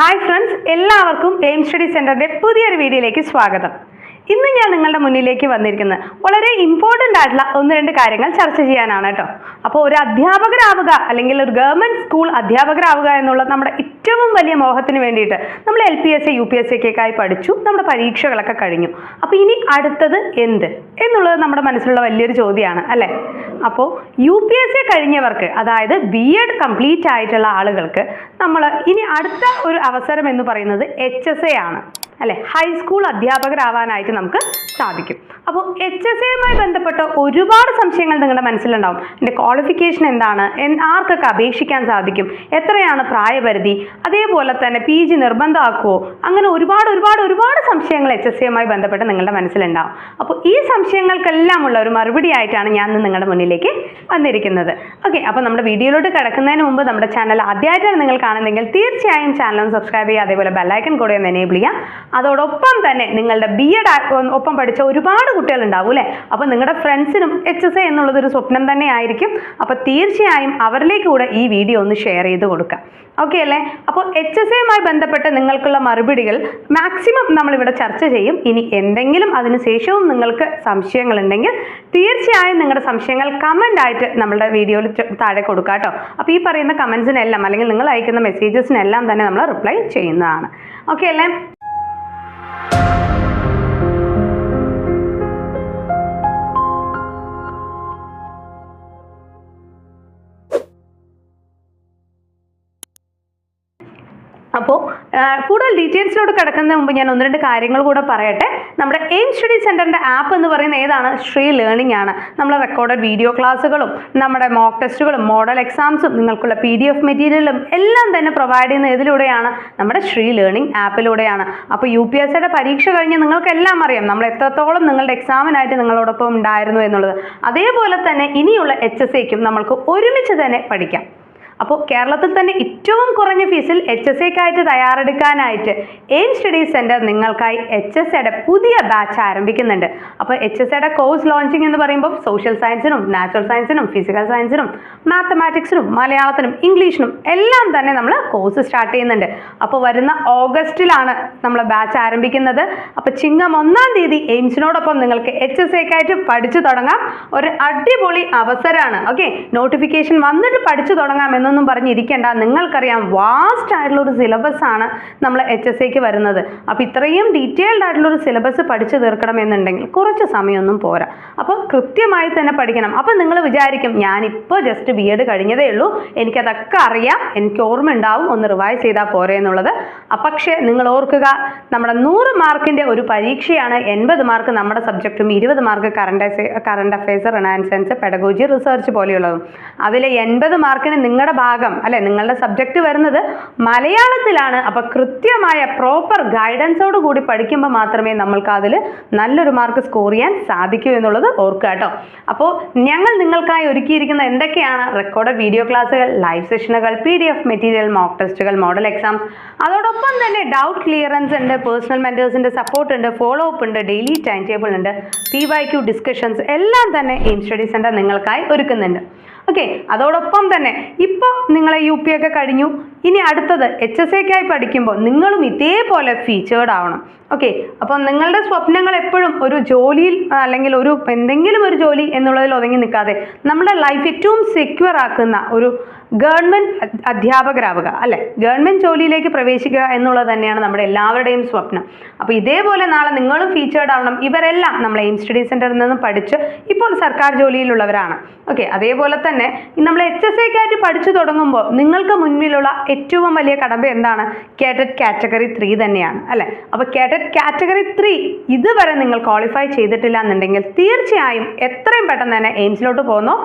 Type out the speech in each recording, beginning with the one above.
Hi friends എല്ലാവർക്കും aim study സെന്ററിന്റെ പുതിയൊരു വീഡിയോയിലേക്ക് സ്വാഗതം. ഇന്ന് ഞാൻ നിങ്ങളുടെ മുന്നിലേക്ക് വന്നിരിക്കുന്നത് വളരെ ഇമ്പോർട്ടന്റ് ആയിട്ടുള്ള ഒന്ന് രണ്ട് കാര്യങ്ങൾ ചർച്ച ചെയ്യാനാണ് കേട്ടോ. അപ്പോൾ ഒരു അധ്യാപകരാവുക അല്ലെങ്കിൽ ഒരു ഗവൺമെന്റ് സ്കൂൾ അധ്യാപകരാവുക എന്നുള്ള നമ്മുടെ ഏറ്റവും വലിയ മോഹത്തിന് വേണ്ടിയിട്ട് നമ്മൾ L P S C U P S C പഠിച്ചു. നമ്മുടെ പരീക്ഷകളൊക്കെ കഴിഞ്ഞു. അപ്പോൾ ഇനി അടുത്തത് എന്ത് എന്നുള്ളത് നമ്മുടെ മനസ്സിലുള്ള വലിയൊരു ചോദ്യമാണ് അല്ലേ? അപ്പോൾ യു പി എസ് സി കഴിഞ്ഞവർക്ക് അതായത് ബി എഡ് കംപ്ലീറ്റ് ആയിട്ടുള്ള ആളുകൾക്ക് നമ്മൾ ഇനി അടുത്ത ഒരു അവസരം എന്ന് പറയുന്നത് എച്ച് എസ് എ ആണ്. അല്ലെ? ഹൈസ്കൂൾ അധ്യാപകരാവാനായിട്ട് നമുക്ക് സാധിക്കും. അപ്പോൾ എച്ച് എസ് എയുമായി ബന്ധപ്പെട്ട ഒരുപാട് സംശയങ്ങൾ നിങ്ങളുടെ മനസ്സിലുണ്ടാവും. എന്റെ ക്വാളിഫിക്കേഷൻ എന്താണ്? ആർക്കൊക്കെ അപേക്ഷിക്കാൻ സാധിക്കും? എത്രയാണ് പ്രായപരിധി? അതേപോലെ തന്നെ പി ജി നിർബന്ധമാക്കുമോ അങ്ങനെ ഒരുപാട് ഒരുപാട് ഒരുപാട് സംശയങ്ങൾ എച്ച് എസ് എയുമായി ബന്ധപ്പെട്ട് നിങ്ങളുടെ മനസ്സിലുണ്ടാവും. അപ്പോൾ ഈ സംശയങ്ങൾക്കെല്ലാം ഉള്ള ഒരു മറുപടി ആയിട്ടാണ് ഞാൻ നിങ്ങളുടെ മുന്നിലേക്ക് വന്നിരിക്കുന്നത്. ഓക്കെ അപ്പോൾ നമ്മുടെ വീഡിയോയിലോട്ട് കിടക്കുന്നതിന് മുമ്പ് നമ്മുടെ ചാനൽ ആദ്യമായിട്ടാണ് നിങ്ങൾ കാണുന്നെങ്കിൽ തീർച്ചയായും ചാനൽ സബ്സ്ക്രൈബ് ചെയ്യുക. അതേപോലെ ബെല്ലൈക്കൺ കൂടെ ഒന്ന് എനേബിൾ ചെയ്യുക. അതോടൊപ്പം തന്നെ നിങ്ങളുടെ ബി എഡ് ഒപ്പം പഠിച്ച ഒരുപാട് കുട്ടികൾ ഉണ്ടാവും അല്ലേ? അപ്പോൾ നിങ്ങളുടെ ഫ്രണ്ട്സിനും എച്ച് എസ് എ എന്നുള്ളതൊരു സ്വപ്നം തന്നെ ആയിരിക്കും അപ്പോൾ തീർച്ചയായും അവരിലേക്ക് കൂടെ ഈ വീഡിയോ ഒന്ന് ഷെയർ ചെയ്ത് കൊടുക്കാം. ഓക്കെ അല്ലേ? അപ്പോൾ എച്ച് എസ് എയുമായി ബന്ധപ്പെട്ട് നിങ്ങൾക്കുള്ള മറുപടികൾ മാക്സിമം നമ്മളിവിടെ ചർച്ച ചെയ്യും. ഇനി എന്തെങ്കിലും അതിന് ശേഷവും നിങ്ങൾക്ക് സംശയങ്ങളുണ്ടെങ്കിൽ തീർച്ചയായും നിങ്ങളുടെ സംശയങ്ങൾ കമന്റ് ആയിട്ട് നമ്മളുടെ വീഡിയോയിൽ താഴെ കൊടുക്കുക കേട്ടോ അപ്പോൾ ഈ പറയുന്ന കമൻസിനെല്ലാം അല്ലെങ്കിൽ നിങ്ങൾ അയക്കുന്ന മെസ്സേജസിനെല്ലാം തന്നെ നമ്മൾ റിപ്ലൈ ചെയ്യുന്നതാണ്. ഓക്കെ അല്ലേ? കൂടുതൽ ഡീറ്റെയിൽസിലോട്ട് കിടക്കുന്നതിന് മുമ്പ് ഞാൻ ഒന്ന് രണ്ട് കാര്യങ്ങൾ കൂടെ പറയട്ടെ. നമ്മുടെ എയിം സ്റ്റഡി സെന്ററിന്റെ ആപ്പ് എന്ന് പറയുന്ന ഏതാണ്? ശ്രീ ലേണിംഗ് ആണ്. നമ്മൾ റെക്കോർഡഡ് വീഡിയോ ക്ലാസ്സുകളും നമ്മുടെ മോക്ക് ടെസ്റ്റുകളും മോഡൽ എക്സാംസും നിങ്ങൾക്കുള്ള പി ഡി എഫ് മെറ്റീരിയലും എല്ലാം തന്നെ പ്രൊവൈഡ് ചെയ്യുന്ന ഇതിലൂടെയാണ് നമ്മുടെ ശ്രീ ലേണിംഗ് ആപ്പിലൂടെയാണ്. അപ്പോൾ യു പി എസ് സിയുടെ പരീക്ഷ കഴിഞ്ഞ് നിങ്ങൾക്കെല്ലാം അറിയാം നമ്മൾ എത്രത്തോളം നിങ്ങളുടെ എക്സാമിനായിട്ട് നിങ്ങളോടൊപ്പം ഉണ്ടായിരുന്നു എന്നുള്ളത്. അതേപോലെ തന്നെ ഇനിയുള്ള എച്ച് എസ് സിക്കും നമ്മൾക്ക് ഒരുമിച്ച് തന്നെ പഠിക്കാം. അപ്പോൾ കേരളത്തിൽ തന്നെ ഏറ്റവും കുറഞ്ഞ ഫീസിൽ എച്ച് എസ് എക്കായിട്ട് തയ്യാറെടുക്കാനായിട്ട് എയിം സ്റ്റഡീസ് സെന്റർ നിങ്ങൾക്കായി എച്ച് എസ് എയുടെ പുതിയ ബാച്ച് ആരംഭിക്കുന്നുണ്ട്. അപ്പോൾ എച്ച് എസ് എയുടെ കോഴ്സ് ലോഞ്ചിങ് എന്ന് പറയുമ്പോൾ സോഷ്യൽ സയൻസിനും നാച്ചുറൽ സയൻസിനും ഫിസിക്കൽ സയൻസിനും മാത്തമാറ്റിക്സിനും മലയാളത്തിനും ഇംഗ്ലീഷിനും എല്ലാം തന്നെ നമ്മൾ കോഴ്സ് സ്റ്റാർട്ട് ചെയ്യുന്നുണ്ട്. അപ്പോൾ വരുന്ന ഓഗസ്റ്റിലാണ് നമ്മൾ ബാച്ച് ആരംഭിക്കുന്നത്. അപ്പോൾ ചിങ്ങം ഒന്നാം തീയതി എയിംസിനോടൊപ്പം നിങ്ങൾക്ക് എച്ച് എസ് എക്കായിട്ട് പഠിച്ചു തുടങ്ങാം. ഒരു അടിപൊളി അവസരമാണ് ഓക്കെ നോട്ടിഫിക്കേഷൻ വന്നിട്ട് പഠിച്ചു തുടങ്ങാം എന്നൊന്നും പറഞ്ഞിരിക്കേണ്ട. നിങ്ങൾക്കറിയാം വാസ്റ്റ് ആയിട്ടുള്ള ഒരു സിലബസ് ആണ് നമ്മൾ എച്ച് എസ് എക്ക് വരുന്നത്. അപ്പോൾ ഇത്രയും ഡീറ്റെയിൽഡ് ആയിട്ടുള്ള ഒരു സിലബസ് പഠിച്ചു തീർക്കണമെന്നുണ്ടെങ്കിൽ കുറച്ച് സമയമൊന്നും പോരാ. അപ്പോൾ കൃത്യമായി തന്നെ പഠിക്കണം. അപ്പോൾ നിങ്ങൾ വിചാരിക്കും ഞാനിപ്പോൾ ജസ്റ്റ് ബി എഡ് കഴിഞ്ഞതേ ഉള്ളൂ. എനിക്കതൊക്കെ അറിയാം. എനിക്ക് ഓർമ്മ ഉണ്ടാവും. ഒന്ന് റിവൈസ് ചെയ്താൽ പോരെ എന്നുള്ളത്. പക്ഷേ നിങ്ങൾ ഓർക്കുക നമ്മുടെ നൂറ് മാർക്കിന്റെ ഒരു പരീക്ഷയാണ് എൺപത് മാർക്ക് നമ്മുടെ സബ്ജക്റ്റും ഇരുപത് mark current current affairs renaissance pedagogy research പോലെയുള്ളതും. അതിലെ എൺപത് മാർക്കിന് നിങ്ങളുടെ ഭാഗം അല്ലെ? നിങ്ങളുടെ സബ്ജക്റ്റ് വരുന്നത് മലയാളത്തിലാണ്. അപ്പോൾ കൃത്യമായ പ്രോപ്പർ ഗൈഡൻസോട് കൂടി പഠിക്കുമ്പോൾ മാത്രമേ നമ്മൾക്ക് അതിൽ നല്ലൊരു മാർക്ക് സ്കോർ ചെയ്യാൻ സാധിക്കൂ എന്നുള്ളത് ഓർക്കുക കേട്ടോ. അപ്പോൾ ഞങ്ങൾ നിങ്ങൾക്കായി ഒരുക്കിയിരിക്കുന്ന എന്തൊക്കെയാണ്? റെക്കോർഡ് വീഡിയോ ക്ലാസ്സുകൾ ലൈവ് സെഷനുകൾ P D F material mock ടെസ്റ്റുകൾ മോഡൽ എക്സാംസ് അതോടൊപ്പം തന്നെ ഡൗട്ട് ക്ലിയറൻസ് ഉണ്ട് പേഴ്സണൽ മെന്റേഴ്സിന്റെ സപ്പോർട്ട് ഉണ്ട് ഫോളോ അപ്പ് ഉണ്ട് ഡെയിലി ടൈം ടേബിൾ ഉണ്ട് പി വൈ ക്യു ഡിസ്കഷൻസ് എല്ലാം തന്നെ എയിം സ്റ്റഡി സെന്റർ നിങ്ങൾക്കായി ഒരുക്കുന്നുണ്ട്. ഓക്കെ അതോടൊപ്പം തന്നെ ഇപ്പോൾ നിങ്ങളെ യു പി ഒക്കെ കഴിഞ്ഞു. ഇനി അടുത്തത് എച്ച് എസ് എക്കായി പഠിക്കുമ്പോൾ നിങ്ങളും ഇതേപോലെ ഫീച്ചേർഡ് ആവണം. ഓക്കെ അപ്പോൾ നിങ്ങളുടെ സ്വപ്നങ്ങൾ എപ്പോഴും ഒരു ജോലിയിൽ അല്ലെങ്കിൽ ഒരു എന്തെങ്കിലും ഒരു ജോലി എന്നുള്ളതിൽ ഒതുങ്ങി നിൽക്കാതെ നമ്മുടെ ലൈഫ് ഏറ്റവും സെക്യൂർ ആക്കുന്ന ഒരു ഗവൺമെന്റ് അധ്യാപകരാവുക അല്ലെ? ഗവൺമെന്റ് ജോലിയിലേക്ക് പ്രവേശിക്കുക എന്നുള്ളത് തന്നെയാണ് നമ്മുടെ എല്ലാവരുടെയും സ്വപ്നം. അപ്പോൾ ഇതേപോലെ നാളെ നിങ്ങളും ഫീച്ചേർഡ് ആവണം. ഇവരെല്ലാം നമ്മൾ എയിം സ്റ്റഡി സെന്ററിൽ നിന്നും പഠിച്ച് ഇപ്പോൾ സർക്കാർ ജോലിയിലുള്ളവരാണ്. ഓക്കെ അതേപോലെ തന്നെ നമ്മൾ എച്ച് എസ് ഐക്കായിട്ട് പഠിച്ചു തുടങ്ങുമ്പോൾ നിങ്ങൾക്ക് മുന്നിലുള്ള ഏറ്റവും വലിയ കടമ്പ എന്താണ്? കേറ്റഡ് കാറ്റഗറി ത്രീ തന്നെയാണ് അല്ലെ? അപ്പോൾ കേറ്റഡ് കാറ്റഗറി ത്രീ ഇതുവരെ നിങ്ങൾ ക്വാളിഫൈ ചെയ്തിട്ടില്ല എന്നുണ്ടെങ്കിൽ തീർച്ചയായും എത്രയും പെട്ടെന്ന് തന്നെ എയിംസിലോട്ട് പോകുന്നു.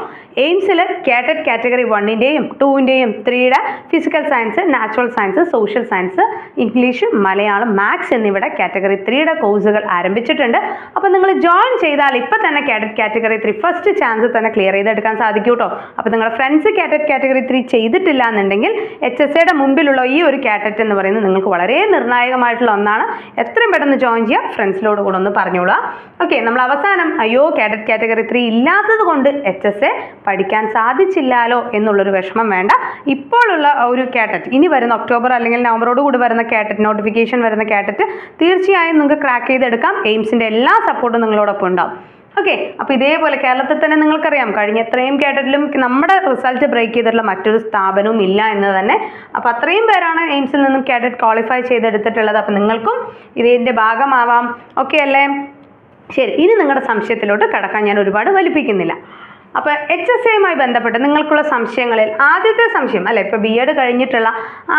എയിംസിൽ കാറ്റഡ് കാറ്റഗറി വണ്ണിന്റെയും ടൂവിന്റെയും ത്രീയുടെ physical science natural science social science English Malayalam maths എന്നിവിടെ കാറ്റഗറി ത്രീയുടെ കോഴ്സുകൾ ആരംഭിച്ചിട്ടുണ്ട്. അപ്പോൾ നിങ്ങൾ ജോയിൻ ചെയ്താൽ ഇപ്പം തന്നെ കാറ്റഡ് കാറ്റഗറി ത്രീ ഫസ്റ്റ് ചാൻസ് തന്നെ ക്ലിയർ ചെയ്ത് ചെയ്തെടുക്കാൻ സാധിക്കും കേട്ടോ. അപ്പോൾ നിങ്ങളുടെ ഫ്രണ്ട്സ് കാറ്റഡ് കാറ്റഗറി ത്രീ ചെയ്തിട്ടില്ല എന്നുണ്ടെങ്കിൽ എച്ച് എസ് എയുടെ മുമ്പിലുള്ള ഈ ഒരു കാറ്ററ്റ് എന്ന് പറയുന്നത് നിങ്ങൾക്ക് വളരെ നിർണായകമായിട്ടുള്ള ഒന്നാണ്. എത്രയും പെട്ടെന്ന് ജോയിൻ ചെയ്യുക ഫ്രണ്ട്സിലോട് കൂടെ ഒന്ന് പറഞ്ഞോളാം ഓക്കെ നമ്മൾ അവസാനം അയ്യോ കാറ്റഡ് കാറ്റഗറി ത്രീ ഇല്ലാത്തത് കൊണ്ട് എച്ച് എസ് എ പഠിക്കാൻ സാധിച്ചില്ലാലോ എന്നുള്ളൊരു വിഷമം വേണ്ട. ഇപ്പോഴുള്ള ഒരു കാറ്ററ്റ് ഇനി വരുന്ന ഒക്ടോബർ അല്ലെങ്കിൽ നവംബറോട് കൂടി വരുന്ന കാറ്ററ്റ് നോട്ടിഫിക്കേഷൻ വരുന്ന കാറ്ററ്റ് തീർച്ചയായും നിങ്ങൾക്ക് ക്രാക്ക് ചെയ്തെടുക്കാം. എയിംസിന്റെ എല്ലാ സപ്പോർട്ടും നിങ്ങളോടൊപ്പം ഉണ്ടാവും. ഓക്കെ അപ്പോൾ ഇതേപോലെ കേരളത്തിൽ തന്നെ നിങ്ങൾക്കറിയാം കഴിഞ്ഞ എത്രയും കേട്ടിട്ടിലും നമ്മുടെ റിസൾട്ട് ബ്രേക്ക് ചെയ്തിട്ടുള്ള മറ്റൊരു സ്ഥാപനവും ഇല്ല എന്ന് തന്നെ. അപ്പോൾ അത്രയും പേരാണ് എയിംസിൽ നിന്നും കേഡറ്റ് ക്വാളിഫൈ ചെയ്തെടുത്തിട്ടുള്ളത്. അപ്പോൾ നിങ്ങൾക്കും ഇതിന്റെ ഭാഗമാവാം. ഓക്കെ അല്ലേ? ശരി ഇനി നിങ്ങളുടെ സംശയത്തിലോട്ട് കടക്കാൻ ഞാൻ ഒരുപാട് വലിപ്പിക്കുന്നില്ല. അപ്പോൾ എച്ച് എസ് എയുമായി ബന്ധപ്പെട്ട് നിങ്ങൾക്കുള്ള സംശയങ്ങളിൽ ആദ്യത്തെ സംശയം അല്ലെ? ഇപ്പോൾ ബി എഡ് കഴിഞ്ഞിട്ടുള്ള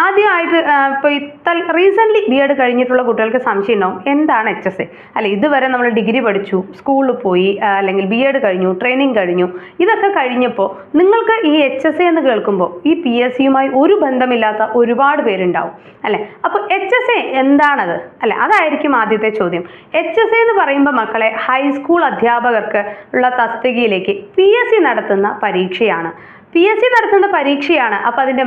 ആദ്യമായിട്ട് ഇപ്പോൾ ഇത്ത റീസെന്റ്ലി ബി എഡ് കഴിഞ്ഞിട്ടുള്ള കുട്ടികൾക്ക് സംശയം ഉണ്ടാവും. എന്താണ് എച്ച് എസ് എ അല്ലെ ഇതുവരെ നമ്മൾ ഡിഗ്രി പഠിച്ചു സ്കൂളിൽ പോയി അല്ലെങ്കിൽ ബി എഡ് കഴിഞ്ഞു ട്രെയിനിങ് കഴിഞ്ഞു ഇതൊക്കെ കഴിഞ്ഞപ്പോൾ നിങ്ങൾക്ക് ഈ എച്ച് എസ് എ എന്ന് കേൾക്കുമ്പോൾ ഈ പി എസ് സിയുമായി ഒരു ബന്ധമില്ലാത്ത ഒരുപാട് പേരുണ്ടാവും അല്ലെ? അപ്പോൾ എച്ച് എസ് എ എന്താണത്? അല്ലെ അതായിരിക്കും ആദ്യത്തെ ചോദ്യം. എച്ച് എസ് എ എന്ന് പറയുമ്പോൾ മക്കളെ ഹൈസ്കൂൾ അധ്യാപകർക്ക് ഉള്ള തസ്തികയിലേക്ക് പി എസ് സി നടത്തുന്ന പരീക്ഷയാണ്. പി എസ് സി നടത്തുന്ന പരീക്ഷയാണ്. അപ്പോൾ അതിന്റെ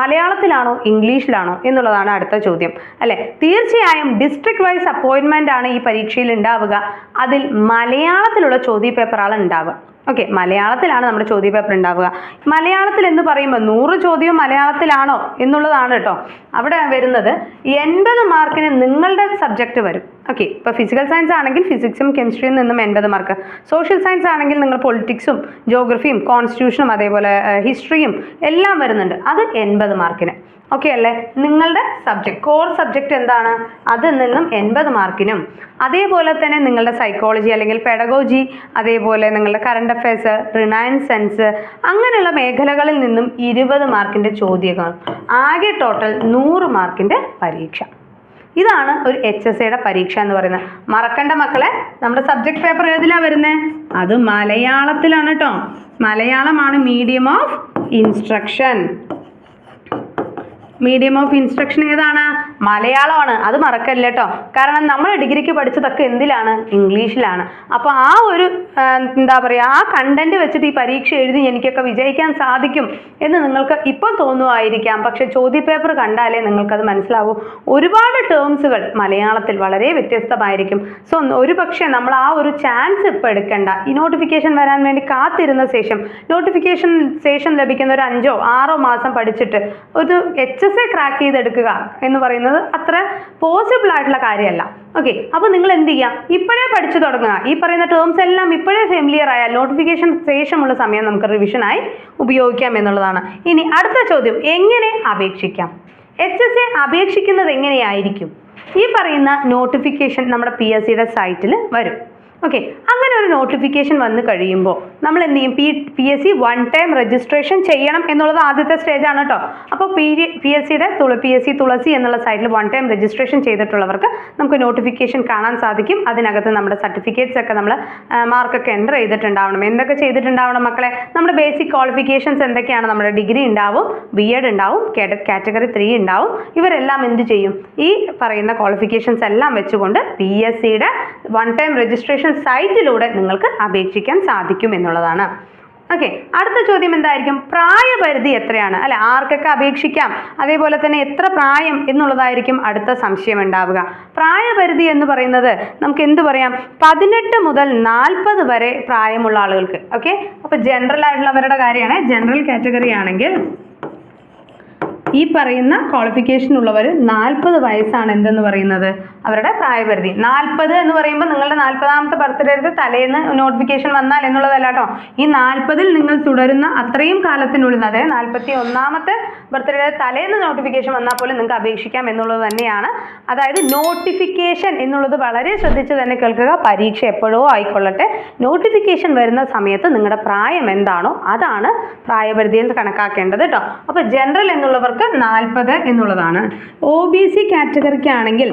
മലയാളത്തിലാണോ ഇംഗ്ലീഷിലാണോ എന്നുള്ളതാണ് അടുത്ത ചോദ്യം. അല്ലെ? തീർച്ചയായും ഡിസ്ട്രിക്ട് വൈസ് അപ്പോയിൻമെന്റ് ആണ് ഈ പരീക്ഷയിൽ ഉണ്ടാവുക. അതിൽ മലയാളത്തിലുള്ള ചോദ്യ പേപ്പറാണ് ഉണ്ടാവുക. ഓക്കെ മലയാളത്തിലാണ് നമ്മുടെ ചോദ്യ പേപ്പർ ഉണ്ടാവുക. മലയാളത്തിൽ എന്ന് പറയുമ്പോൾ നൂറ് ചോദ്യം മലയാളത്തിലാണോ എന്നുള്ളതാണ് കേട്ടോ അവിടെ വരുന്നത്. എൺപത് മാർക്കിന് നിങ്ങളുടെ സബ്ജക്റ്റ് വരും. ഓക്കെ ഇപ്പോൾ ഫിസിക്കൽ സയൻസ് ആണെങ്കിൽ ഫിസിക്സും കെമിസ്ട്രിയും നിന്നും എൺപത് മാർക്ക്. സോഷ്യൽ സയൻസ് ആണെങ്കിൽ നിങ്ങൾ പൊളിറ്റിക്സും ജോഗ്രഫിയും കോൺസ്റ്റിറ്റ്യൂഷനും അതേപോലെ ഹിസ്റ്ററിയും എല്ലാം വരുന്നുണ്ട്. അത് എൺപത് മാർക്കിന്. ഓക്കെ അല്ലേ? നിങ്ങളുടെ സബ്ജക്റ്റ് കോർ സബ്ജക്റ്റ് എന്താണ്? അതിൽ നിന്നും എൺപത് മാർക്കിനും അതേപോലെ തന്നെ നിങ്ങളുടെ സൈക്കോളജി അല്ലെങ്കിൽ പെഡഗോജി അതേപോലെ നിങ്ങളുടെ കറണ്ട് അഫയേഴ്സ് റിനയൻസ് സെൻസ് അങ്ങനെയുള്ള മേഖലകളിൽ നിന്നും ഇരുപത് മാർക്കിന്റെ ചോദ്യങ്ങൾ. ആകെ ടോട്ടൽ നൂറ് മാർക്കിന്റെ പരീക്ഷ. ഇതാണ് ഒരു എച്ച് എസ് എയുടെ പരീക്ഷ എന്ന് പറയുന്നത്. മറക്കണ്ട മക്കളെ നമ്മുടെ സബ്ജക്ട് പേപ്പർ ഏതിലാണ് വരുന്നത് അത് മലയാളത്തിലാണ് കേട്ടോ മലയാളമാണ് medium of instruction medium of instruction ഏതാണ്? മലയാളമാണ്. അത് മറക്കല്ല കേട്ടോ. കാരണം നമ്മൾ ഡിഗ്രിക്ക് പഠിച്ചതൊക്കെ എന്തിലാണ്? ഇംഗ്ലീഷിലാണ്. അപ്പോൾ ആ ഒരു എന്താ പറയുക ആ കണ്ടന്റ് വെച്ചിട്ട് ഈ പരീക്ഷ എഴുതി എനിക്കൊക്കെ വിജയിക്കാൻ സാധിക്കും എന്ന് നിങ്ങൾക്ക് ഇപ്പോൾ തോന്നുമായിരിക്കാം പക്ഷേ ചോദ്യപേപ്പർ കണ്ടാലേ നിങ്ങൾക്കത് മനസ്സിലാവൂ. ഒരുപാട് ടേംസുകൾ മലയാളത്തിൽ വളരെ വ്യത്യസ്തമായിരിക്കും. സോ ഒരു പക്ഷേ നമ്മൾ ആ ഒരു ചാൻസ് ഇപ്പം എടുക്കേണ്ട. ഈ നോട്ടിഫിക്കേഷൻ വരാൻ വേണ്ടി കാത്തിരുന്ന ശേഷം നോട്ടിഫിക്കേഷൻ ശേഷം ലഭിക്കുന്ന ഒരു അഞ്ചോ ആറോ മാസം പഠിച്ചിട്ട് ഒരു എച്ച് എസ് എ ക്രാക്ക് ചെയ്തെടുക്കുക എന്ന് പറയുന്നത് അത്ര പോസിബിൾ ആയിട്ടുള്ള കാര്യമല്ല ഓക്കെ അപ്പോൾ നിങ്ങൾ എന്ത് ചെയ്യുക ഇപ്പോഴേ പഠിച്ചു തുടങ്ങുക. ഈ പറയുന്ന ടേംസ് എല്ലാം ഇപ്പോഴേ ഫെമിലിയർ ആയാൽ നോട്ടിഫിക്കേഷൻ ശേഷമുള്ള സമയം നമുക്ക് റിവിഷനായി ഉപയോഗിക്കാം എന്നുള്ളതാണ്. ഇനി അടുത്ത ചോദ്യം എങ്ങനെ അപേക്ഷിക്കാം? എച്ച് എസ് എ അപേക്ഷിക്കുന്നത് എങ്ങനെയായിരിക്കും? ഈ പറയുന്ന നോട്ടിഫിക്കേഷൻ നമ്മുടെ പി എസ് സിയുടെ സൈറ്റിൽ വരും. ഓക്കെ അങ്ങനെ ഒരു നോട്ടിഫിക്കേഷൻ വന്നു കഴിയുമ്പോൾ നമ്മൾ എന്ത് ചെയ്യും P P S C one time registration ചെയ്യണം എന്നുള്ളത് ആദ്യത്തെ സ്റ്റേജ് ആണ് കേട്ടോ അപ്പോൾ പി പി എസ് സിയുടെ തുള പി എസ് സി തുളസി എന്നുള്ള സൈറ്റിൽ വൺ ടൈം രജിസ്ട്രേഷൻ ചെയ്തിട്ടുള്ളവർക്ക് നമുക്ക് നോട്ടിഫിക്കേഷൻ കാണാൻ സാധിക്കും. അതിനകത്ത് നമ്മുടെ സർട്ടിഫിക്കറ്റ്സ് ഒക്കെ നമ്മൾ മാർക്കൊക്കെ എന്റർ ചെയ്തിട്ടുണ്ടാവണം. എന്തൊക്കെ ചെയ്തിട്ടുണ്ടാവണം മക്കളെ? നമ്മുടെ ബേസിക് ക്വാളിഫിക്കേഷൻസ് എന്തൊക്കെയാണ്? നമ്മുടെ ഡിഗ്രി ഉണ്ടാവും ബി എഡ് ഉണ്ടാവും കാറ്റഗറി ത്രീ ഉണ്ടാവും. ഇവരെല്ലാം എന്ത് ചെയ്യും? ഈ പറയുന്ന ക്വാളിഫിക്കേഷൻസ് എല്ലാം വെച്ചുകൊണ്ട് പി എസ് സിയുടെ വൺ ടൈം രജിസ്ട്രേഷൻ സൈറ്റിലൂടെ നിങ്ങൾക്ക് അപേക്ഷിക്കാൻ സാധിക്കും എന്നുള്ളതാണ്. ഓക്കെ അടുത്ത ചോദ്യം എന്തായിരിക്കും? പ്രായപരിധി എത്രയാണ്? അല്ലെ ആർക്കൊക്കെ അപേക്ഷിക്കാം? അതേപോലെ തന്നെ എത്ര പ്രായം എന്നുള്ളതായിരിക്കും അടുത്ത സംശയം ഉണ്ടാവുക. പ്രായപരിധി എന്ന് പറയുന്നത് നമുക്ക് എന്ത് പറയാം? പതിനെട്ട് മുതൽ നാൽപ്പത് വരെ പ്രായമുള്ള ആളുകൾക്ക്. ഓക്കെ അപ്പോൾ ജനറൽ ആയിട്ടുള്ളവരുടെ കാര്യമാണ്. ജനറൽ കാറ്റഗറി ആണെങ്കിൽ ഈ പറയുന്ന ക്വാളിഫിക്കേഷൻ ഉള്ളവർ നാൽപ്പത് വയസ്സാണ് എന്തെന്ന് പറയുന്നത്? അവരുടെ പ്രായപരിധി. നാൽപ്പത് എന്ന് പറയുമ്പോൾ നിങ്ങളുടെ നാൽപ്പതാമത്തെ ബർത്ത്ഡേയുടെ തലേന്ന് നോട്ടിഫിക്കേഷൻ വന്നാൽ എന്നുള്ളതല്ല കേട്ടോ ഈ നാൽപ്പതിൽ നിങ്ങൾ തുടരുന്ന അത്രയും കാലത്തിനുള്ളിൽ അതായത് നാൽപ്പത്തി ഒന്നാമത്തെ ബർത്ത്ഡേ തലേന്ന് നോട്ടിഫിക്കേഷൻ വന്നാൽ പോലും നിങ്ങൾക്ക് അപേക്ഷിക്കാം എന്നുള്ളത് തന്നെയാണ്. അതായത് നോട്ടിഫിക്കേഷൻ എന്നുള്ളത് വളരെ ശ്രദ്ധിച്ച് തന്നെ കേൾക്കുക. പരീക്ഷ എപ്പോഴോ ആയിക്കൊള്ളട്ടെ. നോട്ടിഫിക്കേഷൻ വരുന്ന സമയത്ത് നിങ്ങളുടെ പ്രായം എന്താണോ അതാണ് പ്രായപരിധിയിൽ കണക്കാക്കേണ്ടത് കേട്ടോ അപ്പോൾ ജനറൽ എന്നുള്ളവർക്ക് നാൽപ്പത് എന്നുള്ളതാണ്. ഒ ബി സി കാറ്റഗറിക്ക് ആണെങ്കിൽ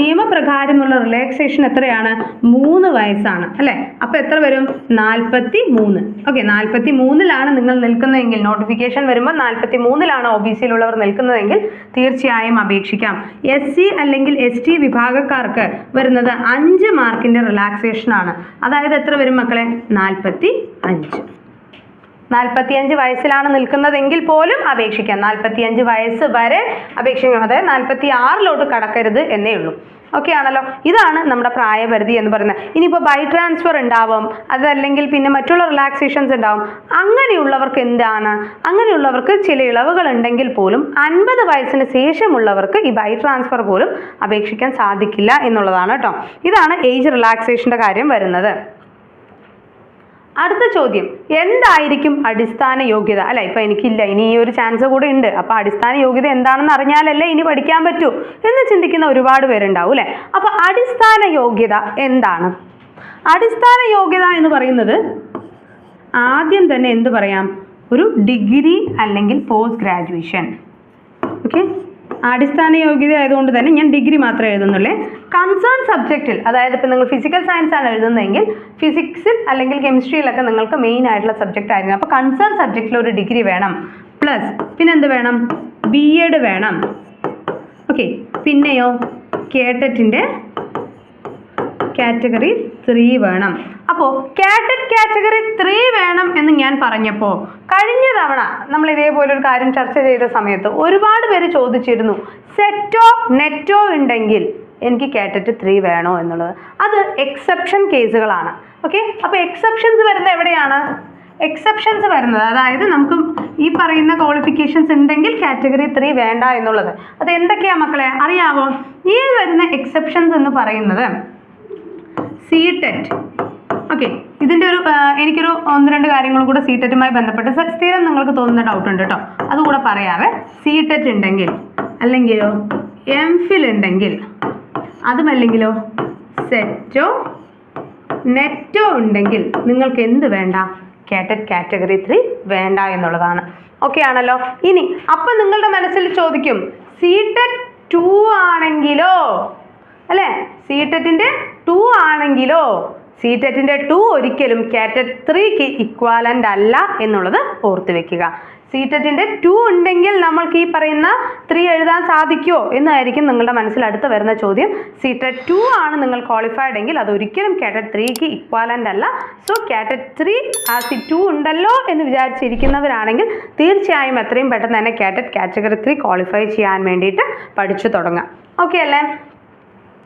നിയമപ്രകാരമുള്ള റിലാക്സേഷൻ എത്രയാണ്? മൂന്ന് വയസ്സാണ്. അല്ലേ? അപ്പോൾ എത്ര വരും? നാൽപ്പത്തി മൂന്ന് ഓക്കെ നാൽപ്പത്തി മൂന്നിലാണ് നിങ്ങൾ നിൽക്കുന്നതെങ്കിൽ നോട്ടിഫിക്കേഷൻ വരുമ്പോൾ നാൽപ്പത്തി മൂന്നിലാണ് ഒ ബി സിയിലുള്ളവർ നിൽക്കുന്നതെങ്കിൽ തീർച്ചയായും അപേക്ഷിക്കാം. എസ് സി അല്ലെങ്കിൽ എസ് ടി വിഭാഗക്കാർക്ക് വരുന്നത് അഞ്ച് മാർക്കിന്റെ റിലാക്സേഷൻ ആണ്. അതായത് എത്ര വരും മക്കളെ? നാൽപ്പത്തി അഞ്ച് നാൽപ്പത്തിയഞ്ച് വയസ്സിലാണ് നിൽക്കുന്നതെങ്കിൽ പോലും അപേക്ഷിക്കാം. നാൽപ്പത്തിയഞ്ച് വയസ്സ് വരെ അപേക്ഷിക്കാം. അതായത് നാൽപ്പത്തി ആറിലോട്ട് കടക്കരുത് എന്നേ ഉള്ളൂ. ഓക്കെ ആണല്ലോ? ഇതാണ് നമ്മുടെ പ്രായപരിധി എന്ന് പറയുന്നത്. ഇനിയിപ്പോൾ ബൈ ട്രാൻസ്ഫർ ഉണ്ടാവും. അതല്ലെങ്കിൽ പിന്നെ മറ്റുള്ള റിലാക്സേഷൻസ് ഉണ്ടാവും. അങ്ങനെയുള്ളവർക്ക് എന്താണ്? അങ്ങനെയുള്ളവർക്ക് ചില ഇളവുകൾ ഉണ്ടെങ്കിൽ പോലും അൻപത് വയസ്സിന് ശേഷമുള്ളവർക്ക് ഈ ബൈ ട്രാൻസ്ഫർ പോലും അപേക്ഷിക്കാൻ സാധിക്കില്ല എന്നുള്ളതാണ് കേട്ടോ. ഇതാണ് ഏജ് റിലാക്സേഷന്റെ കാര്യം വരുന്നത്. അടുത്ത ചോദ്യം എന്തായിരിക്കും അടിസ്ഥാന യോഗ്യത? അല്ല ഇപ്പൊ എനിക്കില്ല ഇനി ഈ ഒരു ചാൻസ് കൂടെ ഉണ്ട്. അപ്പൊ അടിസ്ഥാന യോഗ്യത എന്താണെന്ന് അറിഞ്ഞാലല്ലേ ഇനി പഠിക്കാൻ പറ്റൂ എന്ന് ചിന്തിക്കുന്ന ഒരുപാട് പേരുണ്ടാവും അല്ലെ? അപ്പൊ അടിസ്ഥാന യോഗ്യത എന്താണ്? അടിസ്ഥാന യോഗ്യത എന്ന് പറയുന്നത് ആദ്യം തന്നെ എന്ത് പറയാം? ഒരു ഡിഗ്രി അല്ലെങ്കിൽ പോസ്റ്റ് ഗ്രാജുവേഷൻ. ഓക്കെ? അടിസ്ഥാന യോഗ്യത ആയതുകൊണ്ട് തന്നെ ഞാൻ ഡിഗ്രി മാത്രമേ എഴുതുന്നുള്ളേ. കൺസേൺ സബ്ജക്റ്റിൽ അതായത് ഇപ്പോൾ നിങ്ങൾ ഫിസിക്കൽ സയൻസ് ആണ് എഴുതുന്നതെങ്കിൽ ഫിസിക്സിൽ അല്ലെങ്കിൽ കെമിസ്ട്രിയിലൊക്കെ നിങ്ങൾക്ക് മെയിൻ ആയിട്ടുള്ള സബ്ജക്റ്റ് ആയിരുന്നു. അപ്പോൾ കൺസേൺ സബ്ജക്റ്റിൽ ഒരു ഡിഗ്രി വേണം. പ്ലസ് പിന്നെ എന്ത് വേണം? ബി എഡ് വേണം. ഓക്കെ പിന്നെയോ? കേട്ടറ്റിന്റെ കാറ്റഗറി ത്രീ വേണം. അപ്പോൾ കാറ്റഡ് കാറ്റഗറി ത്രീ വേണം എന്ന് ഞാൻ പറഞ്ഞപ്പോൾ കഴിഞ്ഞ തവണ നമ്മൾ ഇതേപോലെ ഒരു കാര്യം ചർച്ച ചെയ്ത സമയത്ത് ഒരുപാട് പേര് ചോദിച്ചിരുന്നു സെറ്റോ നെറ്റോ ഉണ്ടെങ്കിൽ എനിക്ക് കാറ്ററ്റ് ത്രീ വേണോ എന്നുള്ളത്. അത് എക്സെപ്ഷൻ കേസുകളാണ് ഓക്കെ അപ്പോൾ എക്സെപ്ഷൻസ് വരുന്നത് എവിടെയാണ്? എക്സെപ്ഷൻസ് വരുന്നത്. അതായത് നമുക്ക് ഈ പറയുന്ന ക്വാളിഫിക്കേഷൻസ് ഉണ്ടെങ്കിൽ കാറ്റഗറി ത്രീ വേണ്ട എന്നുള്ളത്. അത് എന്തൊക്കെയാ മക്കളെ? അറിയാവോ? ഈ വരുന്ന എക്സെപ്ഷൻസ് എന്ന് പറയുന്നത് സി ടെറ്റ് ഓക്കെ ഇതിന്റെ ഒരു എനിക്കൊരു ഒന്ന് രണ്ട് കാര്യങ്ങളും കൂടെ സി ടെറ്റുമായി ബന്ധപ്പെട്ട് സ്ഥിരം നിങ്ങൾക്ക് തോന്നുന്ന ഡൗട്ട് ഉണ്ട് കേട്ടോ അതുകൂടെ പറയാവേ. സി ടെറ്റ് ഉണ്ടെങ്കിൽ അല്ലെങ്കിലോ എം ഫിൽ ഉണ്ടെങ്കിൽ അതുമല്ലെങ്കിലോ സെറ്റോ നെറ്റോ ഉണ്ടെങ്കിൽ നിങ്ങൾക്ക് എന്ത് വേണ്ട? കാറ്ററ്റ് കാറ്റഗറി ത്രീ വേണ്ട എന്നുള്ളതാണ്. ഓക്കെ ആണല്ലോ? ഇനി അപ്പം നിങ്ങളുടെ മനസ്സിൽ ചോദിക്കും സി ടെറ്റ് ടു ആണെങ്കിലോ അല്ലേ? സി ടെറ്റിന്റെ ടു ആണെങ്കിലോ? സി ടെറ്റിന്റെ ടു ഒരിക്കലും കാറ്ററ്റ് ത്രീക്ക് ഇക്വാലന്റ് അല്ല എന്നുള്ളത് ഓർത്ത് വെക്കുക. സി ടെറ്റിന്റെ ടു ഉണ്ടെങ്കിൽ നമ്മൾക്ക് ഈ പറയുന്ന ത്രീ എഴുതാൻ സാധിക്കുമോ എന്നായിരിക്കും നിങ്ങളുടെ മനസ്സിൽ അടുത്ത് വരുന്ന ചോദ്യം. സി ടെറ്റ് ടു ആണ് നിങ്ങൾ ക്വാളിഫൈഡ് എങ്കിൽ അത് ഒരിക്കലും കാറ്ററ്റ് ത്രീക്ക് ഇക്വാലന്റ് അല്ല. സോ കാറ്ററ്റ് ത്രീ ആ സി ടു ഉണ്ടല്ലോ എന്ന് വിചാരിച്ചിരിക്കുന്നവരാണെങ്കിൽ തീർച്ചയായും എത്രയും പെട്ടെന്ന് തന്നെ കാറ്ററ്റ് കാറ്റഗറി ത്രീ ക്വാളിഫൈ ചെയ്യാൻ വേണ്ടിയിട്ട് പഠിച്ചു തുടങ്ങാം. ഓക്കെ അല്ലേ?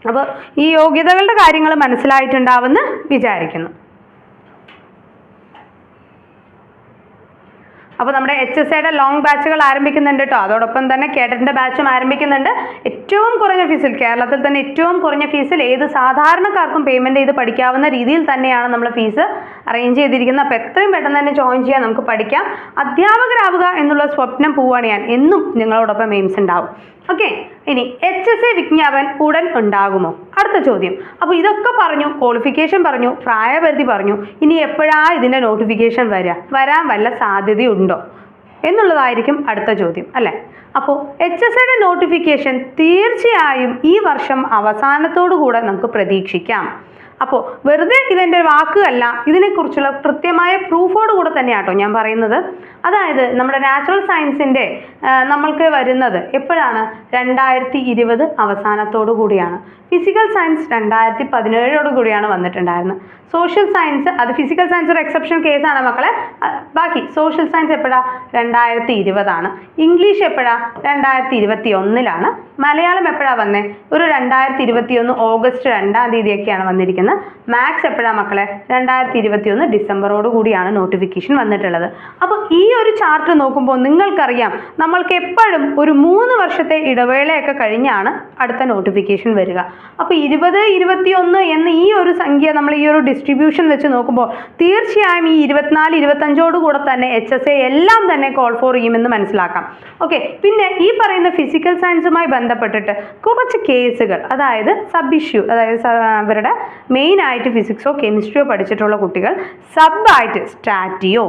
അപ്പോൾ ഈ യോഗ്യതകളുടെ കാര്യങ്ങൾ മനസ്സിലായിട്ടുണ്ടാവുമെന്ന് വിചാരിക്കുന്നു. അപ്പോൾ നമ്മുടെ എച്ച് എസ് ഐയുടെ ലോങ് ബാച്ചുകൾ ആരംഭിക്കുന്നുണ്ട് കേട്ടോ അതോടൊപ്പം തന്നെ കേഡറ്റിന്റെ ബാച്ചും ആരംഭിക്കുന്നുണ്ട്. ഏറ്റവും കുറഞ്ഞ ഫീസിൽ കേരളത്തിൽ തന്നെ ഏറ്റവും കുറഞ്ഞ ഫീസിൽ ഏത് സാധാരണക്കാർക്കും പേയ്മെന്റ് ചെയ്ത് പഠിക്കാവുന്ന രീതിയിൽ തന്നെയാണ് നമ്മൾ ഫീസ് അറേഞ്ച് ചെയ്തിരിക്കുന്നത്. അപ്പോൾ എത്രയും പെട്ടെന്ന് തന്നെ ജോയിൻ ചെയ്യാൻ നമുക്ക് പഠിക്കാം. അധ്യാപകരാവുക എന്നുള്ള സ്വപ്നം പോവുകയാണ് ഞാൻ. എന്നും നിങ്ങളോടൊപ്പം എയിംസ് ഉണ്ടാവും. ഓക്കെ ഇനി എച്ച് എസ് എ വിജ്ഞാപൻ ഉടൻ ഉണ്ടാകുമോ? അടുത്ത ചോദ്യം. അപ്പോൾ ഇതൊക്കെ പറഞ്ഞു ക്വാളിഫിക്കേഷൻ പറഞ്ഞു പ്രായപരിധി പറഞ്ഞു. ഇനി എപ്പോഴാ ഇതിന്റെ നോട്ടിഫിക്കേഷൻ വരിക? വരാൻ വല്ല സാധ്യതയുണ്ടോ? എന്നുള്ളതായിരിക്കും അടുത്ത ചോദ്യം അല്ലേ? അപ്പോൾ എച്ച് എസ് ഐയുടെ നോട്ടിഫിക്കേഷൻ തീർച്ചയായും ഈ വർഷം അവസാനത്തോടു കൂടെ നമുക്ക് പ്രതീക്ഷിക്കാം. അപ്പോൾ വെറുതെ ഇതെന്റെ വാക്കുകല്ല ഇതിനെക്കുറിച്ചുള്ള കൃത്യമായ പ്രൂഫോട് കൂടെ തന്നെയാട്ടോ ഞാൻ പറയുന്നത്. അതായത് നമ്മുടെ നാച്ചുറൽ സയൻസിന്റെ നമ്മൾക്ക് വരുന്നത് എപ്പോഴാണ്? രണ്ടായിരത്തി ഇരുപത് അവസാനത്തോടു കൂടിയാണ്. ഫിസിക്കൽ സയൻസ് രണ്ടായിരത്തി പതിനേഴോട് കൂടിയാണ് വന്നിട്ടുണ്ടായിരുന്നത്. സോഷ്യൽ സയൻസ് അത് ഫിസിക്കൽ സയൻസ് ഒരു എക്സെപ്ഷൻ കേസാണ് മക്കളെ. ബാക്കി സോഷ്യൽ സയൻസ് എപ്പോഴാണ് രണ്ടായിരത്തി ഇരുപതാണ് ഇംഗ്ലീഷ് എപ്പോഴാണ് രണ്ടായിരത്തി ഇരുപത്തി ഒന്നിലാണ് മലയാളം എപ്പോഴാണ് വന്നത് ഒരു രണ്ടായിരത്തി ഇരുപത്തി ഒന്ന് ഓഗസ്റ്റ് രണ്ടാം തീയതിയൊക്കെയാണ് വന്നിരിക്കുന്നത്. മാത്സ് എപ്പോഴാണ് മക്കളെ? രണ്ടായിരത്തി ഇരുപത്തി ഒന്ന് ഡിസംബറോട് കൂടിയാണ് നോട്ടിഫിക്കേഷൻ വന്നിട്ടുള്ളത്. അപ്പോൾ ഈ ഒരു ചാർട്ട് നോക്കുമ്പോൾ നിങ്ങൾക്കറിയാം നമ്മൾക്ക് എപ്പോഴും ഒരു മൂന്ന് വർഷത്തെ ഇടവേളയൊക്കെ കഴിഞ്ഞാണ് അടുത്ത നോട്ടിഫിക്കേഷൻ വരിക. അപ്പോൾ ഇരുപത് ഇരുപത്തി ഒന്ന് എന്ന ഈ ഒരു സംഖ്യ നമ്മൾ ഈ ഒരു ഡിസ്ട്രിബ്യൂഷൻ വെച്ച് നോക്കുമ്പോൾ തീർച്ചയായും ഈ ഇരുപത്തിനാല് ഇരുപത്തഞ്ചോടുകൂടെ തന്നെ എച്ച് എസ് എ എല്ലാം തന്നെ കോൾ ഫോർ ചെയ്യുമെന്ന് മനസ്സിലാക്കാം. ഓക്കെ പിന്നെ ഈ പറയുന്ന ഫിസിക്കൽ സയൻസുമായി ബന്ധപ്പെട്ടിട്ട് കുറച്ച് കേസുകൾ അതായത് സബ് ഇഷ്യൂ അതായത് അവരുടെ മെയിൻ ആയിട്ട് ഫിസിക്സോ കെമിസ്ട്രിയോ പഠിച്ചിട്ടുള്ള കുട്ടികൾ സബ് ആയിട്ട് സ്റ്റാറ്റിയോ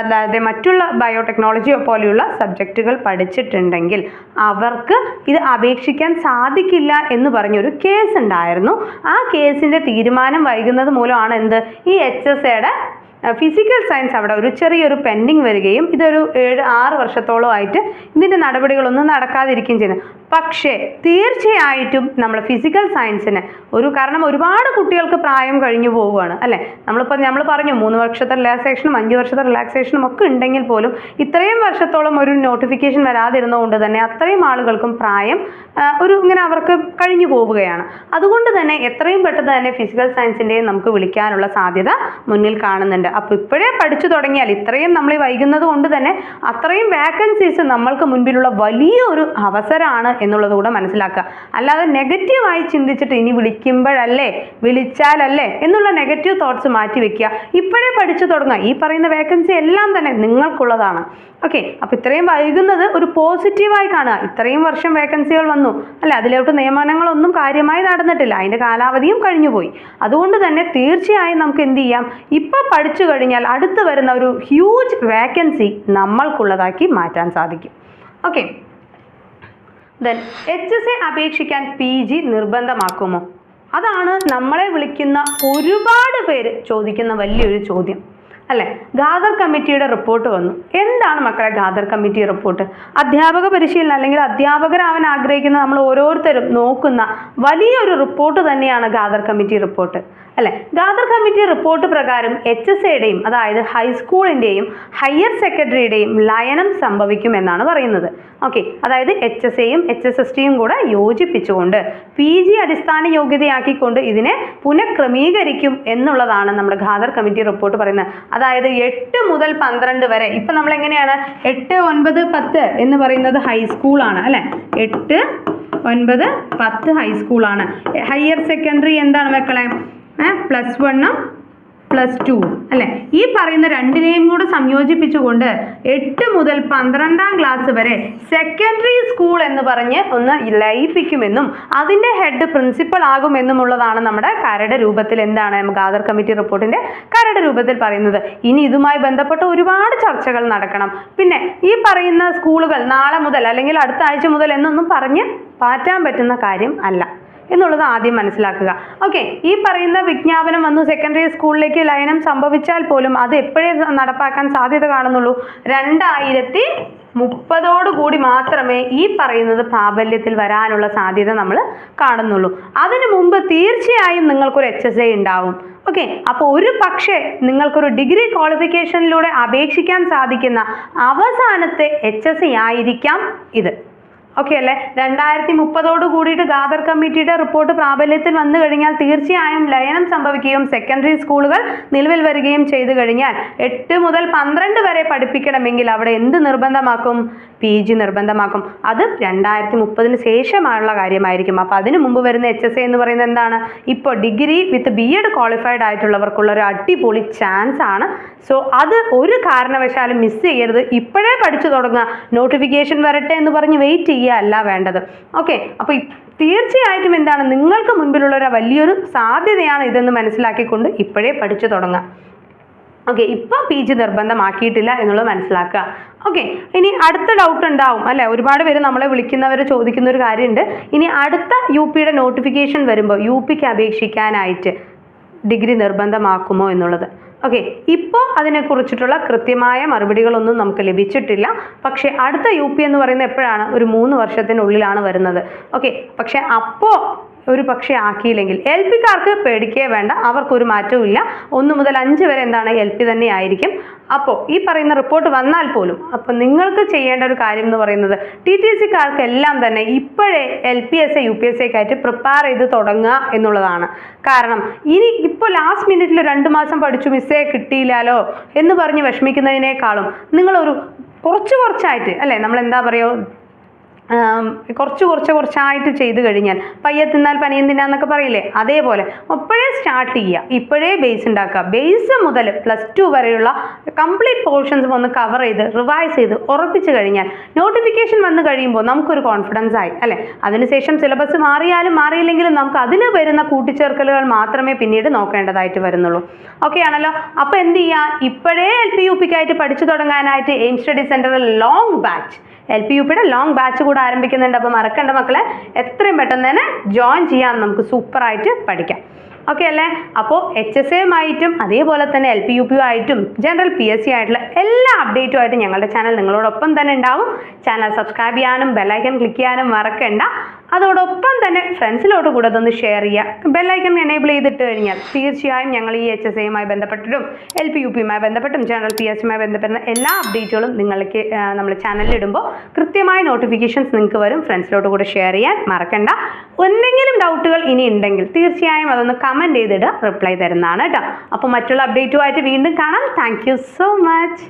അതായത് മറ്റുള്ള ബയോടെക്നോളജിയോ പോലെയുള്ള സബ്ജക്റ്റുകൾ പഠിച്ചിട്ടുണ്ടെങ്കിൽ അവർക്ക് ഇത് അപേക്ഷിക്കാൻ സാധിക്കില്ല എന്ന് പറഞ്ഞൊരു കേസ് ഉണ്ടായിരുന്നു. ആ കേസിന്റെ തീരുമാനം വൈകുന്നത് മൂലമാണ് എന്ത്? ഈ എച്ച് എസ് എയുടെ ഫിസിക്കൽ സയൻസ് അവിടെ ഒരു ചെറിയൊരു പെൻഡിങ് വരികയും ഇതൊരു ഏഴ് ആറ് വർഷത്തോളമായിട്ട് ഇതിന്റെ നടപടികളൊന്നും നടക്കാതിരിക്കുകയും ചെയ്യുന്നത്. പക്ഷേ തീർച്ചയായിട്ടും നമ്മൾ ഫിസിക്കൽ സയൻസിന് ഒരു കാരണം ഒരുപാട് കുട്ടികൾക്ക് പ്രായം കഴിഞ്ഞു പോവുകയാണ് അല്ലേ? നമ്മളിപ്പോൾ നമ്മൾ പറഞ്ഞു മൂന്ന് വർഷത്തെ റിലാക്സേഷനും അഞ്ച് വർഷത്തെ റിലാക്സേഷനും ഒക്കെ ഉണ്ടെങ്കിൽ പോലും ഇത്രയും വർഷത്തോളം ഒരു നോട്ടിഫിക്കേഷൻ വരാതിരുന്നതുകൊണ്ട് തന്നെ അത്രയും ആളുകൾക്കും പ്രായം ഒരു ഇങ്ങനെ അവർക്ക് കഴിഞ്ഞു പോവുകയാണ്. അതുകൊണ്ട് തന്നെ എത്രയും പെട്ടെന്ന് തന്നെ ഫിസിക്കൽ സയൻസിന്റെയും നമുക്ക് വിളിക്കാനുള്ള സാധ്യത മുന്നിൽ കാണുന്നുണ്ട്. അപ്പോൾ ഇപ്പോഴേ പഠിച്ചു തുടങ്ങിയാൽ ഇത്രയും നമ്മൾ വൈകുന്നത് കൊണ്ട് തന്നെ അത്രയും വേക്കൻസീസ് നമ്മൾക്ക് മുൻപിലുള്ള വലിയൊരു അവസരമാണ് എന്നുള്ളത് കൂടെ മനസ്സിലാക്കുക. അല്ലാതെ നെഗറ്റീവായി ചിന്തിച്ചിട്ട് ഇനി വിളിക്കുമ്പോഴല്ലേ വിളിച്ചാലല്ലേ എന്നുള്ള നെഗറ്റീവ് തോട്ട്സ് മാറ്റി വെക്കുക. ഇപ്പോഴേ പഠിച്ചു തുടങ്ങുക. ഈ പറയുന്ന വേക്കൻസി എല്ലാം തന്നെ നിങ്ങൾക്കുള്ളതാണ്. ഓക്കെ അപ്പോൾ ഇത്രയും വൈകുന്നത് ഒരു പോസിറ്റീവായി കാണുക. ഇത്രയും വർഷം വേക്കൻസികൾ വന്നു. അല്ല അതിലോട്ട് നിയമനങ്ങളൊന്നും കാര്യമായി നടന്നിട്ടില്ല. അതിന്റെ കാലാവധിയും കഴിഞ്ഞുപോയി അതുകൊണ്ട് തന്നെ തീർച്ചയായും നമുക്ക് എന്ത് ചെയ്യാം? ഇപ്പോൾ പഠിച്ചു കഴിഞ്ഞാൽ അടുത്ത് വരുന്ന ഒരു ഹ്യൂജ് വേക്കൻസി നമ്മൾക്കുള്ളതാക്കി മാറ്റാൻ സാധിക്കും. Okay then H S A അപേക്ഷിക്കാൻ പി ജി നിർബന്ധമാക്കുമോ? അതാണ് നമ്മളെ വിളിക്കുന്ന ഒരുപാട് പേര് ചോദിക്കുന്ന വലിയൊരു ചോദ്യം. അല്ലേ? ഖാദർ കമ്മിറ്റിയുടെ റിപ്പോർട്ട് വന്നു. എന്താണ് മക്കളെ ഖാദർ കമ്മിറ്റി റിപ്പോർട്ട് അധ്യാപക പരിശീലനം അല്ലെങ്കിൽ അധ്യാപകരാവാൻ ആഗ്രഹിക്കുന്ന നമ്മൾ ഓരോരുത്തരും നോക്കുന്ന വലിയൊരു റിപ്പോർട്ട് തന്നെയാണ് ഖാദർ കമ്മിറ്റി റിപ്പോർട്ട് അല്ലെ? ഗാദർ കമ്മിറ്റി റിപ്പോർട്ട് പ്രകാരം എച്ച് എസ് എയുടെയും അതായത് ഹൈസ്കൂളിന്റെയും ഹയർ സെക്കൻഡറിയുടെയും ലയനം സംഭവിക്കുമെന്നാണ് പറയുന്നത്. ഓക്കെ അതായത് എച്ച് എസ് എയും എച്ച് എസ് എസ് ടിയും കൂടെ യോജിപ്പിച്ചുകൊണ്ട് പി ജി അടിസ്ഥാന യോഗ്യതയാക്കിക്കൊണ്ട് ഇതിനെ പുനഃക്രമീകരിക്കും എന്നുള്ളതാണ് നമ്മുടെ ഖാദർ കമ്മിറ്റി റിപ്പോർട്ട് പറയുന്നത്. അതായത് എട്ട് മുതൽ പന്ത്രണ്ട് വരെ ഇപ്പം നമ്മൾ എങ്ങനെയാണ് എട്ട് ഒൻപത് പത്ത് എന്ന് പറയുന്നത് ഹൈസ്കൂളാണ് അല്ലെ? എട്ട് ഒൻപത് പത്ത് ഹൈസ്കൂളാണ് ഹയർ സെക്കൻഡറി എന്താണ് മക്കളെ? പ്ലസ് വണ്ണും പ്ലസ് ടു അല്ലേ? ഈ പറയുന്ന രണ്ടിനെയും കൂടെ സംയോജിപ്പിച്ചുകൊണ്ട് എട്ട് മുതൽ പന്ത്രണ്ടാം ക്ലാസ് വരെ സെക്കൻഡറി സ്കൂൾ എന്ന് പറഞ്ഞ് ഒന്ന് ലയിപ്പിക്കുമെന്നും അതിന്റെ ഹെഡ് പ്രിൻസിപ്പൽ ആകുമെന്നുമുള്ളതാണ് നമ്മുടെ കരട് രൂപത്തിൽ എന്താണ് നമുക്ക് ആധാർ കമ്മിറ്റി റിപ്പോർട്ടിന്റെ കരട് രൂപത്തിൽ പറയുന്നത്. ഇനി ഇതുമായി ബന്ധപ്പെട്ട ഒരുപാട് ചർച്ചകൾ നടക്കണം. പിന്നെ ഈ പറയുന്ന സ്കൂളുകൾ നാളെ മുതൽ അല്ലെങ്കിൽ അടുത്ത ആഴ്ച മുതൽ എന്നൊന്നും പറഞ്ഞ് പാറ്റാൻ പറ്റുന്ന കാര്യം അല്ല. എന്നുള്ളത് ആദ്യം മനസ്സിലാക്കുക. ഓക്കെ ഈ പറയുന്ന വിജ്ഞാപനം വന്നു സെക്കൻഡറി സ്കൂളിലേക്ക് ലയനം സംഭവിച്ചാൽ പോലും അത് എപ്പോഴേ നടപ്പാക്കാൻ സാധ്യത കാണുന്നുള്ളൂ? രണ്ടായിരത്തി മുപ്പതോടു കൂടി മാത്രമേ ഈ പറയുന്നത് പ്രാബല്യത്തിൽ വരാനുള്ള സാധ്യത നമ്മൾ കാണുന്നുള്ളൂ. അതിനു മുമ്പ് തീർച്ചയായും നിങ്ങൾക്കൊരു എച്ച് എസ് എ ഉണ്ടാവും. ഓക്കെ അപ്പോൾ ഒരു പക്ഷേ നിങ്ങൾക്കൊരു ഡിഗ്രി ക്വാളിഫിക്കേഷനിലൂടെ അപേക്ഷിക്കാൻ സാധിക്കുന്ന അവസാനത്തെ എച്ച് എസ് എ ആയിരിക്കാം ഇത്. ഓക്കെ അല്ലേ? രണ്ടായിരത്തി മുപ്പതോട് കൂടിയിട്ട് ഗാദർ കമ്മിറ്റിയുടെ റിപ്പോർട്ട് പ്രാബല്യത്തിൽ വന്നു കഴിഞ്ഞാൽ തീർച്ചയായും ലയനം സംഭവിക്കുകയും സെക്കൻഡറി സ്കൂളുകൾ നിലവിൽ വരികയും ചെയ്തു കഴിഞ്ഞാൽ എട്ട് മുതൽ പന്ത്രണ്ട് വരെ പഠിപ്പിക്കണമെങ്കിൽ അവിടെ എന്ത് നിർബന്ധമാക്കും? പി നിർബന്ധമാക്കും. അത് രണ്ടായിരത്തി മുപ്പതിന് ശേഷമായുള്ള കാര്യമായിരിക്കും. അപ്പോൾ അതിന് മുമ്പ് വരുന്ന എച്ച് എസ് എന്ന് പറയുന്നത് എന്താണ്? ഇപ്പോൾ degree with B Ed qualified ആയിട്ടുള്ളവർക്കുള്ള ഒരു അടിപൊളി ചാൻസ് ആണ്. സോ അത് ഒരു കാരണവശാലും മിസ് ചെയ്യരുത്. ഇപ്പോഴേ പഠിച്ചു തുടങ്ങുക. നോട്ടിഫിക്കേഷൻ വരട്ടെ എന്ന് പറഞ്ഞ് വെയിറ്റ് ചെയ്യുക. അല്ല വേണ്ടത്. ഓക്കെ അപ്പോൾ തീർച്ചയായിട്ടും എന്താണ്? നിങ്ങൾക്ക് മുൻപിലുള്ള ഒരു വലിയൊരു സാധ്യതയാണ് ഇതെന്ന് മനസ്സിലാക്കിക്കൊണ്ട് ഇപ്പോഴേ പഠിച്ചു തുടങ്ങുക ഓക്കെ ഇപ്പം പി ജി നിർബന്ധമാക്കിയിട്ടില്ല എന്നുള്ളത് മനസ്സിലാക്കുക. ഓക്കെ ഇനി അടുത്ത ഡൗട്ട് ഉണ്ടാവും അല്ലേ? ഒരുപാട് പേര് നമ്മളെ വിളിക്കുന്നവർ ചോദിക്കുന്ന ഒരു കാര്യമുണ്ട്. ഇനി അടുത്ത യു പിയുടെ നോട്ടിഫിക്കേഷൻ വരുമ്പോൾ യു പിക്ക് അപേക്ഷിക്കാനായിട്ട് ഡിഗ്രി നിർബന്ധമാക്കുമോ എന്നുള്ളത്. ഓക്കെ ഇപ്പോൾ അതിനെക്കുറിച്ചിട്ടുള്ള കൃത്യമായ മറുപടികളൊന്നും നമുക്ക് ലഭിച്ചിട്ടില്ല. പക്ഷേ അടുത്ത യു പി എന്ന് പറയുന്നത് എപ്പോഴാണ്? ഒരു മൂന്ന് വർഷത്തിനുള്ളിലാണ് വരുന്നത്. ഓക്കെ പക്ഷേ അപ്പോൾ ഒരു പക്ഷേ ആക്കിയില്ലെങ്കിൽ. എൽ പിക്കാർക്ക് പേടിക്കേ വേണ്ട. അവർക്കൊരു മാറ്റവും ഇല്ല. ഒന്ന് മുതൽ അഞ്ച് വരെ എന്താണ് എൽ പി തന്നെ ആയിരിക്കും. അപ്പോൾ ഈ പറയുന്ന റിപ്പോർട്ട് വന്നാൽ പോലും അപ്പോൾ നിങ്ങൾക്ക് ചെയ്യേണ്ട ഒരു കാര്യം എന്ന് പറയുന്നത് ടി ടി സിക്കാർക്ക് എല്ലാം തന്നെ ഇപ്പോഴേ L P S A U P S എക്കായിട്ട് prepare ചെയ്ത് തുടങ്ങുക എന്നുള്ളതാണ്. കാരണം ഇനി ഇപ്പോൾ ലാസ്റ്റ് മിനിറ്റിൽ രണ്ട് മാസം പഠിച്ചു മിസ്സേ കിട്ടിയില്ലല്ലോ എന്ന് പറഞ്ഞ് വിഷമിക്കുന്നതിനേക്കാളും നിങ്ങളൊരു കുറച്ച് കുറച്ചായിട്ട് അല്ലേ? നമ്മൾ എന്താ പറയുക കുറച്ച് കുറച്ച് കുറച്ചായിട്ട് ചെയ്തു കഴിഞ്ഞാൽ പയ്യെ തിന്നാൽ പനിയും തിന്നാന്നൊക്കെ പറയില്ലേ? അതേപോലെ ഇപ്പോഴേ സ്റ്റാർട്ട് ചെയ്യുക. ഇപ്പോഴേ ബേസ് ഉണ്ടാക്കുക. ബേസ് മുതൽ പ്ലസ് ടു വരെയുള്ള കംപ്ലീറ്റ് പോർഷൻസ് ഒന്ന് കവർ ചെയ്ത് റിവൈസ് ചെയ്ത് ഉറപ്പിച്ച് കഴിഞ്ഞാൽ നോട്ടിഫിക്കേഷൻ വന്നു കഴിയുമ്പോൾ നമുക്കൊരു കോൺഫിഡൻസ് ആയി അല്ലേ? അതിനുശേഷം സിലബസ് മാറിയാലും മാറിയില്ലെങ്കിലും നമുക്ക് അതിൽ വരുന്ന കൂട്ടിച്ചേർക്കലുകൾ മാത്രമേ പിന്നീട് നോക്കേണ്ടതായിട്ട് വരുന്നുള്ളൂ. ഓക്കെ ആണല്ലോ? അപ്പോൾ എന്ത് ചെയ്യുക? ഇപ്പോഴേ എൽ പി യു പിക്കായിട്ട് പഠിച്ചു തുടങ്ങാനായിട്ട് എയിം സ്റ്റഡി സെന്ററിൽ long batch L P U പിയുടെ ലോങ് ബാച്ച് കൂടെ ആരംഭിക്കുന്നുണ്ട്. അപ്പോൾ മറക്കണ്ട മക്കളെ എത്രയും പെട്ടെന്ന് തന്നെ ജോയിൻ ചെയ്യാൻ നമുക്ക് സൂപ്പറായിട്ട് പഠിക്കാം. ഓക്കെ അല്ലേ? അപ്പോൾ എച്ച് എസ് എമായിട്ടും അതേപോലെ തന്നെ എൽ പി യു പി ആയിട്ടും ജനറൽ പി എസ് സി ആയിട്ടുള്ള എല്ലാ അപ്ഡേറ്റും ആയിട്ട് ഞങ്ങളുടെ ചാനൽ നിങ്ങളോടൊപ്പം തന്നെ ഉണ്ടാവും. ചാനൽ സബ്സ്ക്രൈബ് ചെയ്യാനും ബെല്ലൈക്കൺ ക്ലിക്ക് ചെയ്യാനും മറക്കണ്ട. അതോടൊപ്പം തന്നെ ഫ്രണ്ട്സിലോട്ട് കൂടെ അതൊന്ന് ഷെയർ ചെയ്യുക. ബെല്ലൈക്കൺ എനേബിൾ ചെയ്തിട്ട് കഴിഞ്ഞാൽ തീർച്ചയായും ഞങ്ങൾ ഈ എച്ച് എസ് എയുമായി ബന്ധപ്പെട്ടിട്ടും എൽ പി യു പിയുമായി ബന്ധപ്പെട്ടും ജനറൽ പി എസ് സിയുമായി ബന്ധപ്പെടുന്ന എല്ലാ അപ്ഡേറ്റുകളും നിങ്ങൾക്ക് നമ്മൾ ചാനലിൽ ഇടുമ്പോൾ കൃത്യമായ നോട്ടിഫിക്കേഷൻസ് നിങ്ങൾക്ക് വരും. ഫ്രണ്ട്സിലോട്ട് കൂടെ ഷെയർ ചെയ്യാൻ മറക്കണ്ട. എന്തെങ്കിലും ഡൗട്ടുകൾ ഇനി ഉണ്ടെങ്കിൽ തീർച്ചയായും അതൊന്ന് കമന്റ് ചെയ്തിട്ട് റിപ്ലൈ തരുന്നതാണ് കേട്ടോ അപ്പോൾ മറ്റുള്ള അപ്ഡേറ്റുമായിട്ട് വീണ്ടും കാണാം. Thank so much